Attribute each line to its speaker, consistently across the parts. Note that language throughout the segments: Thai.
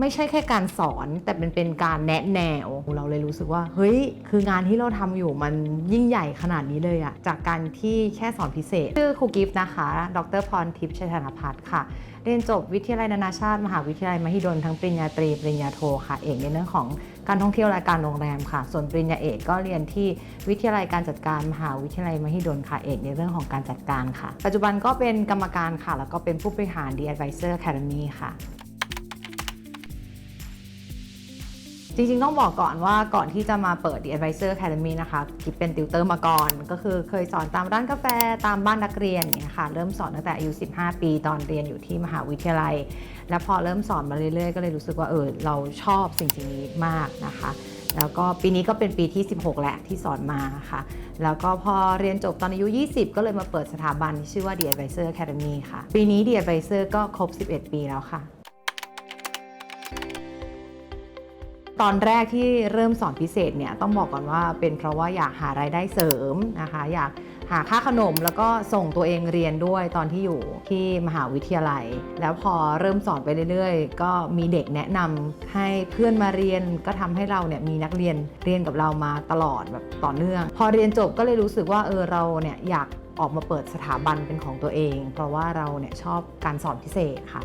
Speaker 1: ไม่ใช่แค่การสอนแต่เป็นเป็นการแนะแนว เราเลยรู้สึกว่า เฮ้ย คืองานที่เราทำอยู่มันยิ่งใหญ่ขนาดนี้เลยอะจากการที่แค่สอนพิเศษ ชื่อครูกิฟต์นะคะ ดรพรทิพย์ชัยธนพัฒน์ค่ะ เรียนจบวิทยาลัยนานาชาติ มหาวิทยาลัยมหิดลทั้งปริญญาตรีปริญญาโทค่ะ เอกในเรื่องของการท่องเที่ยวและการโรงแรมค่ะ ส่วนปริญญาเอกก็เรียนที่วิทยาลัยการจัดการมหาวิทยาลัยมหิดลค่ะเอกในเรื่องของการจัดการค่ะ ปัจจุบันก็เป็นกรรมการค่ะ แล้วก็เป็นผู้บริหาร The Advisor Academy ค่ะ จริงๆ ต้องบอกก่อนว่าก่อนที่จะมาเปิด The Advisor Academy นะคะกิฟเป็นติวเตอร์มาก่อน ก็คือเคยสอนตามร้านกาแฟตามบ้านนักเรียนอย่างเงี้ยค่ะเริ่มสอนตั้งแต่อายุ 15 ปีตอนเรียนอยู่ที่มหาวิทยาลัย แล้วพอเริ่มสอนมาเรื่อยๆ ก็เลยรู้สึกว่าเออเราชอบสิ่งสิ่งนี้มากนะคะแล้วก็ปีนี้ก็เป็นปีที่ 16 แหละที่สอนมาค่ะ แล้วก็พอเรียนจบตอนอายุ 20 ก็เลยมาเปิดสถาบันที่ชื่อว่า The Advisor Academy ค่ะ ปีนี้ The Advisor ก็ครบ 11 ปีแล้วค่ะ ตอนแรกที่เริ่มสอนพิเศษเนี่ยต้องบอกก่อนว่าเป็นเพราะว่าอยากหารายได้เสริมนะคะ อยากหาค่าขนมแล้วก็ส่งตัวเองเรียนด้วยตอนที่อยู่ที่มหาวิทยาลัย แล้วพอเริ่มสอนไปเรื่อยๆ ก็มีเด็กแนะนำให้เพื่อนมาเรียนก็ทำให้เราเนี่ยมีนักเรียนเรียนกับเรามาตลอดแบบต่อเนื่อง พอเรียนจบก็เลยรู้สึกว่าเออเราเนี่ยอยากออกมาเปิดสถาบันเป็นของตัวเอง เพราะว่าเราเนี่ยชอบการสอนพิเศษค่ะ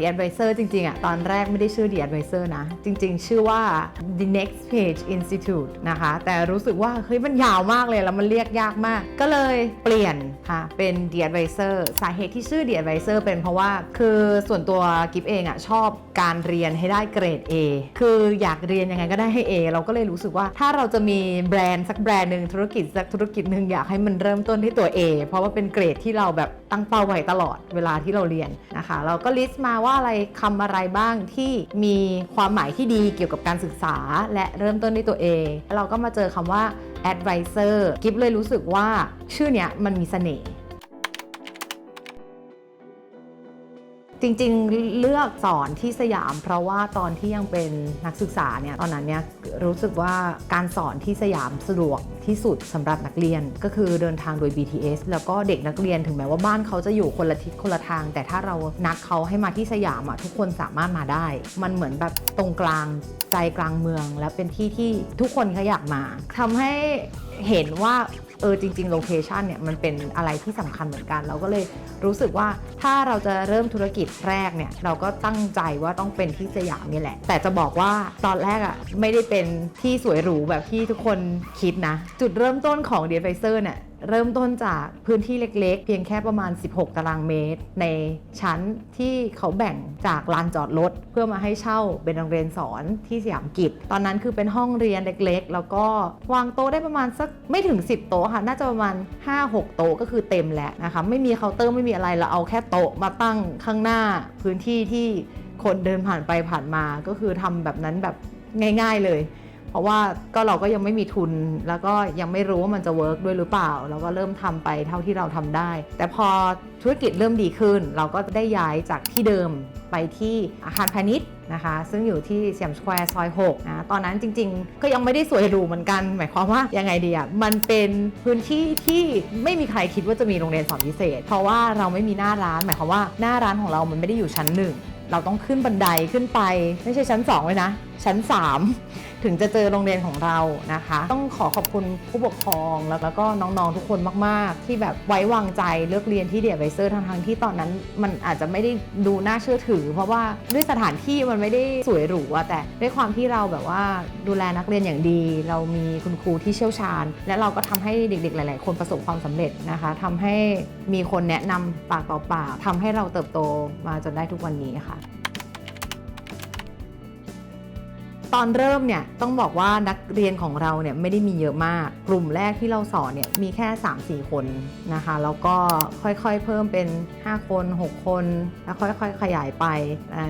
Speaker 1: The Advisor จริงๆอะตอนแรกไม่ได้ชื่อ The Advisor นะ จริงๆ ชื่อว่า The Next Page Institute นะคะ แต่รู้สึกว่าเฮ้ยมันยาวมากเลยแล้วมันเรียกยากมาก ก็เลยเปลี่ยนค่ะเป็น The Advisor สาเหตุที่ชื่อ The Advisor เป็นเพราะว่าคือส่วนตัวกิฟเองอะชอบการเรียนให้ได้เกรด A คืออยากเรียนยังไงก็ได้ให้ A เราก็เลยรู้สึกว่าถ้าเราจะมีแบรนด์สักแบรนด์หนึ่งธุรกิจสักธุรกิจหนึ่งอยากให้มันเริ่มต้นที่ตัว A เพราะว่าเป็นเกรดที่เราแบบตั้งเป้าไว้ตลอดเวลาที่เราเรียนนะคะ เราก็ลิสต์มาว่าอะไรคำอะไรบ้างที่มีความหมายที่ดีเกี่ยวกับการศึกษา และเริ่มต้นด้วยตัวเอง เราก็มาเจอคำว่า advisor กิฟเลยรู้สึกว่าชื่อเนี้ยมันมีเสน่ห์ จริงๆ เลือกสอนที่สยาม เพราะว่าตอนที่ยังเป็นนักศึกษาเนี่ยตอนนั้นเนี่ยรู้สึกว่าการสอนที่สยามสะดวกที่สุดสำหรับนักเรียน ก็คือเดินทางโดย BTS แล้วก็เด็กนักเรียนถึงแม้ว่าบ้านเขาจะอยู่คนละทิศคนละทาง แต่ถ้าเรานัดเขาให้มาที่สยามอะทุกคนสามารถมาได้ มันเหมือนแบบตรงกลางใจกลางเมือง และเป็นที่ที่ทุกคนเขาอยากมาทำให้เห็นว่า เออจริงๆโลเคชันเนี่ยมันเป็นอะไรที่สำคัญเหมือนกัน เราก็เลยรู้สึกว่าถ้าเราจะเริ่มธุรกิจแรกเนี่ยเราก็ตั้งใจว่าต้องเป็นที่สยามนี่แหละ แต่จะบอกว่าตอนแรกอะ่ะไม่ได้เป็นที่สวยหรูแบบที่ทุกคนคิดนะ จุดเริ่มต้นของเดนไฟเซอร์เนี่ย เริ่มต้นจากพื้นที่เล็กๆ เพียงแค่ประมาณ 16 ตารางเมตร ในชั้นที่เขาแบ่งจากลานจอดรถเพื่อมาให้เช่าเป็นโรงเรียนสอนที่สยามกิจ ตอนนั้นคือเป็นห้องเรียนเล็กๆ แล้วก็วางโต๊ะได้ประมาณสักไม่ถึง 10 โต๊ะค่ะ น่าจะประมาณ 5-6 โต๊ะก็คือเต็มแล้วนะคะไม่มีเคาน์เตอร์ไม่มีอะไรเราเอาแค่โต๊ะมาตั้งข้างหน้าพื้นที่ที่คนเดินผ่านไปผ่านมาก็คือทำแบบนั้นแบบง่าย ๆเลย เพราะว่าก็เราก็ยังไม่มีทุน แล้วก็ยังไม่รู้ว่ามันจะเวิร์กด้วยหรือเปล่า เราก็เริ่มทำไปเท่าที่เราทำได้ แต่พอธุรกิจเริ่มดีขึ้น เราก็ได้ย้ายจากที่เดิมไปที่อาคารพาณิชย์นะคะ ซึ่งอยู่ที่เซียมสแควร์ซอย6นะตอนนั้นจริงๆ ก็ยังไม่ได้สวยหรูเหมือนกัน หมายความว่ายังไงดีอะมันเป็นพื้นที่ที่ไม่มีใครคิดว่าจะมีโรงเรียนสอนพิเศษ เพราะว่าเราไม่มีหน้าร้าน หมายความว่าหน้าร้านของเรามันไม่ได้อยู่ชั้นหนึ่งเราต้องขึ้นบันไดขึ้นไป ไม่ใช่ชั้น2เลยนะ ชั้น 3 ถึงจะเจอโรงเรียนของเรานะคะ ต้องขอขอบคุณผู้ปกครองแล้วก็น้องๆทุกคนมากๆ ที่แบบไว้วางใจเลือกเรียนที่เดียไวเซอร์ทั้งๆที่ตอนนั้นมันอาจจะไม่ได้ดูน่าเชื่อถือ เพราะว่าด้วยสถานที่มันไม่ได้สวยหรูอะแต่ด้วยความที่เราแบบว่าดูแลนักเรียนอย่างดี เรามีคุณครูที่เชี่ยวชาญ และเราก็ทำให้เด็กๆ หลาย ๆ คนประสบความสำเร็จนะคะทำให้มีคนแนะนำปากต่อปากทำให้เราเติบโตมาจนได้ทุกวันนี้ค่ะ ตอนเริ่มเนี่ยต้องบอกว่านักเรียนของเราเนี่ยไม่ได้มีเยอะมาก กลุ่มแรกที่เราสอนเนี่ยมีแค่ 3-4 คนนะคะแล้วก็ค่อยๆเพิ่มเป็น 5 คน 6 คน แล้วค่อยๆ ขยายไป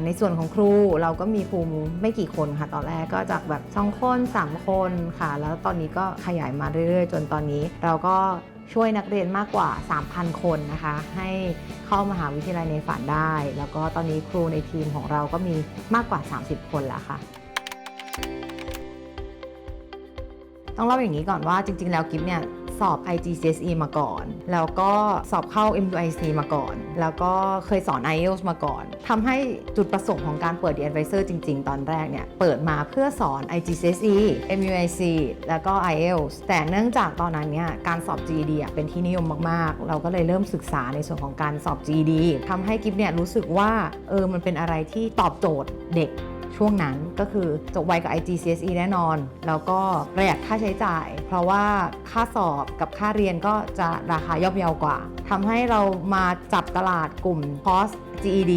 Speaker 1: ในส่วนของครูเราก็มีครูไม่กี่คนค่ะ ตอนแรกก็จากแบบ2คน 3 คนค่ะ แล้วตอนนี้ก็ขยายมาเรื่อยๆ จนตอนนี้เราก็ช่วยนักเรียนมากกว่า 3,000 คนนะคะ ให้เข้ามหาวิทยาลัยในฝันได้ แล้วก็ตอนนี้ครูในทีมของเราก็มีมากกว่า 30 คนแล้วค่ะ ต้องเล่าอย่างนี้ก่อนว่าจริง ๆ แล้วกิฟเนี่ยสอบ IGCSE มาก่อน แล้วก็สอบเข้า MUIC มาก่อน แล้วก็เคยสอน IELTS มาก่อน ทำให้จุดประสงค์ของการเปิด The Advisor จริง ๆ ตอนแรกเนี่ย เปิดมาเพื่อสอน IGCSE MUIC แล้วก็ IELTS แต่เนื่องจากตอนนั้นเนี่ย การสอบ GED เป็นที่นิยมมาก ๆ เราก็เลยเริ่มศึกษาในส่วนของการสอบ GED ทำให้กิฟเนี่ยรู้สึกว่า เออ มันเป็นอะไรที่ตอบโจทย์เด็ก ช่วงนั้นก็คือจบไวกับ IGCSE แน่นอน แล้วก็ประหยัดค่าใช้จ่าย เพราะว่าค่าสอบกับค่าเรียนก็จะราคาย่อมเยาวกว่าทำให้เรามาจับตลาดกลุ่มคอร์ส GED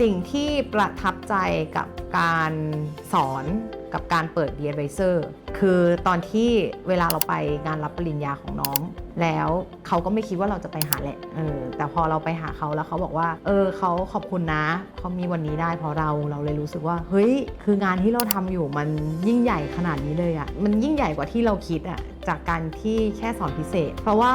Speaker 1: สิ่งที่ประทับใจกับการสอนกับการเปิด The Advisor คือตอนที่เวลาเราไปงานรับปริญญาของน้อง แล้วเขาก็ไม่คิดว่าเราจะไปหาแหละเออแต่พอเราไปหาเขาแล้วเขาบอกว่า เออเขาขอบคุณนะเขามีวันนี้ได้เพราะเราเราเลยรู้สึกว่า เฮ้ย คืองานที่เราทำอยู่มันยิ่งใหญ่ขนาดนี้เลยอะมันยิ่งใหญ่กว่าที่เราคิดอะจากการที่แค่สอนพิเศษ เพราะว่า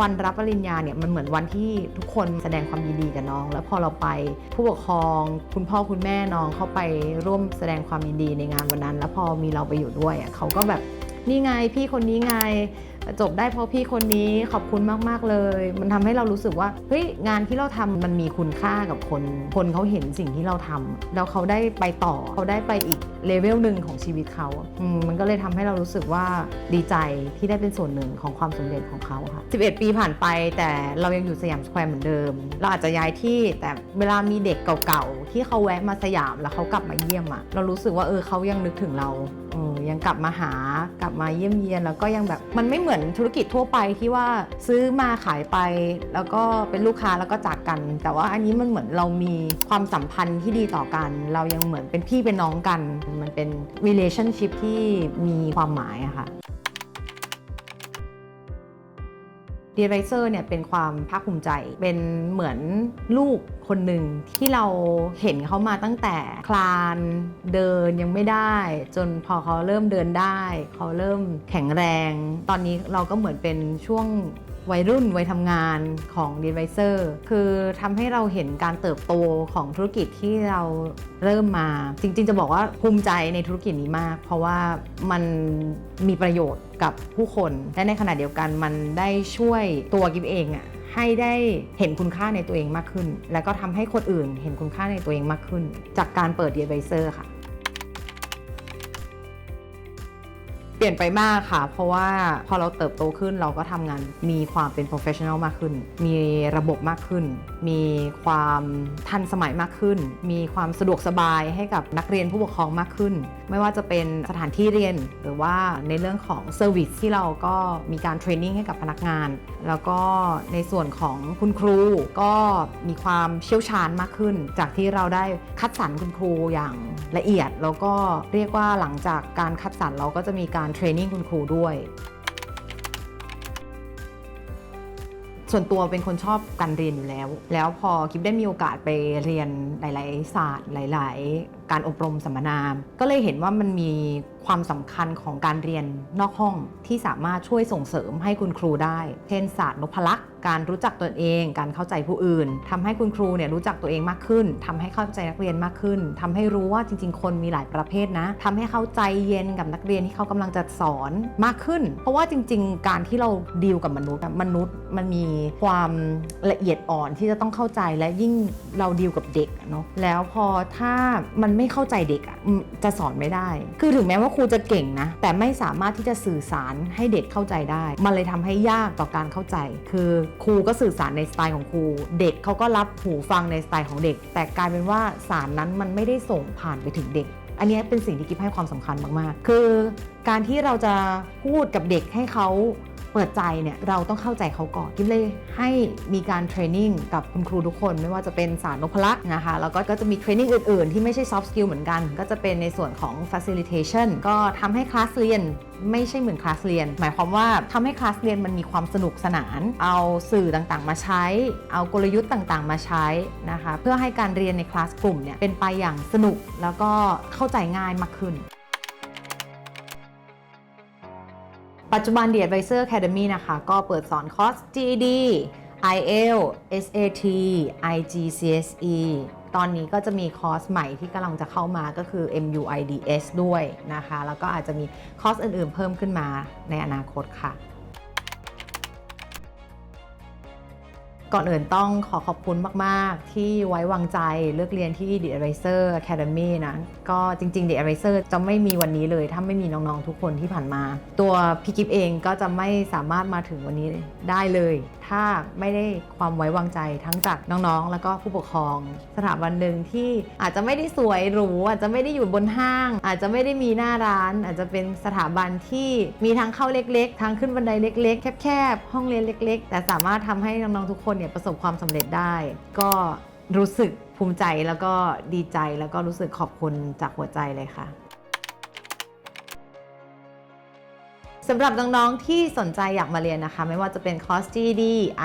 Speaker 1: วันรับปริญญาเนี่ยมันเหมือนวันที่ทุกคนแสดงความยินดีกับน้อง แล้วพอเราไปผู้ปกครอง คุณพ่อคุณแม่น้องเข้าไปร่วมแสดงความยินดีในงานวันนั้น แล้วพอมีเราไปอยู่ด้วยอะเขาก็แบบนี่ไงพี่คนนี้ไงจบได้เพราะพี่คนนี้ขอบคุณมาก ๆ เลย มันทำให้เรารู้สึกว่าเฮ้ยงานที่เราทำมันมีคุณค่ากับคน คนเขาเห็นสิ่งที่เราทำแล้วเขาได้ไปต่อเขาได้ไปอีกเลเวลหนึ่งของชีวิตเขาอืมมันก็เลยทำให้เรารู้สึกว่าดีใจที่ได้เป็นส่วนหนึ่งของความสำเร็จของเขาค่ะ 11 ปีผ่านไปแต่เรายังอยู่สยามสแควร์เหมือนเดิม เราอาจจะย้ายที่แต่เวลามีเด็กเก่าๆที่เขาแวะมาสยามแล้วเขากลับมาเยี่ยมอะเรารู้สึกว่าเออเขายังนึกถึงเรา เออยังกลับมาหากลับมาเยี่ยมเยียน แล้วก็ยังแบบมันไม่เหมือนธุรกิจทั่วไปที่ว่าซื้อมาขายไป แล้วก็เป็นลูกค้าแล้วก็จากกัน แต่ว่าอันนี้มันเหมือนเรามีความสัมพันธ์ที่ดีต่อกัน เรายังเหมือนเป็นพี่เป็นน้องกัน มันเป็น relationship ที่มีความหมายอะค่ะ ดีไรเซอร์เนี่ยเป็นความภาคภูมิใจ เป็นเหมือนลูกคนหนึ่งที่เราเห็นเขามาตั้งแต่คลานเดินยังไม่ได้ จนพอเขาเริ่มเดินได้ เขาเริ่มแข็งแรง ตอนนี้เราก็เหมือนเป็นช่วง วัยรุ่นวัยทำงานของ d e v i s o r คือทำให้เราเห็นการเติบโตของธุรกิจที่เราเริ่มมา จริง ๆ จะบอกว่าภูมิใจในธุรกิจนี้มาก เพราะว่ามันมีประโยชน์กับผู้คน และในขณะเดียวกันมันได้ช่วยตัวกิฟเองอะให้ได้เห็นคุณค่าในตัวเองมากขึ้น แล้วก็ทำให้คนอื่นเห็นคุณค่าในตัวเองมากขึ้น จากการเปิด d e v i s o r ค่ะ ลี่ยนไปมากค่ะ เพราะว่าพอเราเติบโตขึ้นเราก็ทำงานมีความเป็น professional มากขึ้น มีระบบมากขึ้น มีความทันสมัยมากขึ้น มีความสะดวกสบายให้กับนักเรียนผู้ปกครองมากขึ้น ไม่ว่าจะเป็นสถานที่เรียน หรือว่าในเรื่องของเซอร์วิสที่เราก็มีการเทรนนิ่งให้กับพนักงาน แล้วก็ในส่วนของคุณครูก็มีความเชี่ยวชาญมากขึ้น จากที่เราได้คัดสรรคุณครูอย่างละเอียด แล้วก็เรียกว่าหลังจากการคัดสรรเราก็จะมีการเทรนนิ่งคุณครูด้วย ส่วนตัวเป็นคนชอบการเรียนอยู่แล้ว แล้วพอกิฟได้มีโอกาสไปเรียนหลาย ๆ ศาสตร์หลาย ๆการอบรมสัมมนา ก็เลยเห็นว่ามันมีความสำคัญของการเรียนนอกห้องที่สามารถช่วยส่งเสริมให้คุณครูได้ เช่นศาสตร์นพลักษ์การรู้จักตนเอง การเข้าใจผู้อื่นทำให้คุณครูเนี่ยรู้จักตัวเองมากขึ้นทำให้เข้าใจนักเรียนมากขึ้นทำให้รู้ว่าจริง ๆ คนมีหลายประเภทนะทำให้เข้าใจเย็นกับนักเรียนที่เขากำลังจะสอนมากขึ้น เพราะว่าจริง ๆ การที่เราดีลกับมนุษย์มนุษย์มันมีความละเอียดอ่อนที่จะต้องเข้าใจและยิ่งเราดีลกับเด็กเนาะแล้วพอถ้ามันไม่เข้าใจเด็กอะจะสอนไม่ได้ คือถึงแม้ว่าครูจะเก่งนะ แต่ไม่สามารถที่จะสื่อสารให้เด็กเข้าใจได้ มันเลยทำให้ยากต่อการเข้าใจ คือครูก็สื่อสารในสไตล์ของครู เด็กเขาก็รับหูฟังในสไตล์ของเด็ก แต่กลายเป็นว่าสารนั้นมันไม่ได้ส่งผ่านไปถึงเด็ก อันนี้เป็นสิ่งที่กิฟให้ความสำคัญมากๆ คือการที่เราจะพูดกับเด็กให้เขา เปิดใจเนี่ยเราต้องเข้าใจเขาก่อนกิฟเลยให้มีการเทรนนิ่งกับคุณครูทุกคน ไม่ว่าจะเป็นสารนพลักษ์นะคะแล้วก็ก็จะมีเทรนนิ่งอื่น ๆ ที่ไม่ใช่ soft skill เหมือนกัน ก็จะเป็นในส่วนของ facilitation ก็ทำให้คลาสเรียนไม่ใช่เหมือนคลาสเรียน หมายความว่าทำให้คลาสเรียนมันมีความสนุกสนาน เอาสื่อต่างๆ มาใช้ เอากลยุทธ์ต่างๆ มาใช้นะคะ เพื่อให้การเรียนในคลาสกลุ่มเนี่ยเป็นไปอย่างสนุกแล้วก็เข้าใจง่ายมากขึ้น ปัจจุบัน The Advisor Academy นะคะ ก็เปิดสอนคอร์ส GED IELTS SAT IGCSE ตอนนี้ก็จะมีคอร์สใหม่ที่กำลังจะเข้ามาก็คือ MUIDS ด้วยนะคะ แล้วก็อาจจะมีคอร์สอื่นๆเพิ่มขึ้นมาในอนาคตค่ะ ก่อนอื่นต้องขอขอบคุณมาก ๆ ที่ไว้วางใจเลือกเรียนที่ The Eraser Academy นะก็จริง ๆ The Eraser จะไม่มีวันนี้เลย ถ้าไม่มีน้อง ๆ ทุกคนที่ผ่านมา ตัวพี่กิฟเองก็จะไม่สามารถมาถึงวันนี้ได้เลย ถ้าไม่ได้ความไว้วางใจทั้งจากน้อง ๆ แล้วก็ผู้ปกครอง สถาบันหนึ่งที่อาจจะไม่ได้สวยหรูอาจจะไม่ได้อยู่บนห้าง อาจจะไม่ได้มีหน้าร้าน อาจจะเป็นสถาบันที่มีทางเข้าเล็ก ๆ ทางขึ้นบันไดเล็ก ๆ แคบ ๆ ห้องเรียนเล็ก ๆ แต่สามารถทำให้น้อง ๆ ทุกคนเนี่ยประสบความสำเร็จได้ ก็รู้สึกภูมิใจแล้วก็ดีใจแล้วก็รู้สึกขอบคุณจากหัวใจเลยค่ะสำหรับน้อง ๆ ที่สนใจอยากมาเรียนนะคะ ไม่ว่าจะเป็นคอร์ส GD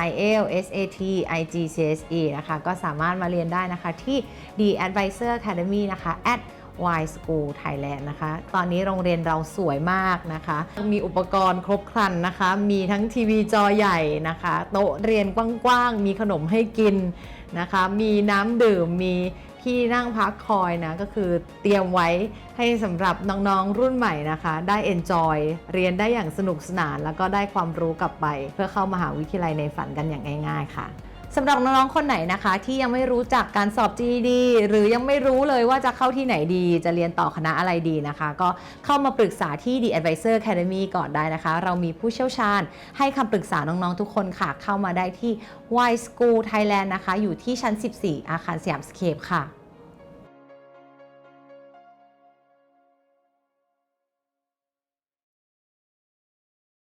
Speaker 1: IELTS SAT IGCSE นะคะ ก็สามารถมาเรียนได้นะคะที่ The Advisor Academy นะคะ at Y School Thailand นะคะ ตอนนี้โรงเรียนเราสวยมากนะคะ มีอุปกรณ์ครบครันนะคะ มีทั้งทีวีจอใหญ่นะคะ โต๊ะเรียนกว้างๆ มีขนมให้กินนะคะ มีน้ำดื่ม มีที่นั่งพักคอยนะ ก็คือเตรียมไว้ให้สำหรับน้องๆรุ่นใหม่นะคะ ได้ enjoy เรียนได้อย่างสนุกสนาน แล้วก็ได้ความรู้กลับไป เพื่อเข้ามหาวิทยาลัยในฝันกันอย่างง่าย ๆ ค่ะ สำหรับน้องๆคนไหนนะคะ ที่ยังไม่รู้จักการสอบ GED หรือยังไม่รู้เลยว่าจะเข้าที่ไหนดี จะเรียนต่อคณะอะไรดีนะคะ ก็เข้ามาปรึกษาที่ The Advisor Academy ก่อนได้นะคะ เรามีผู้เชี่ยวชาญ ให้คำปรึกษาน้องๆทุกคนค่ะ เข้ามาได้ที่ Y School Thailand นะคะ อยู่ที่ชั้น 14 อาคารสยามสเคปค่ะ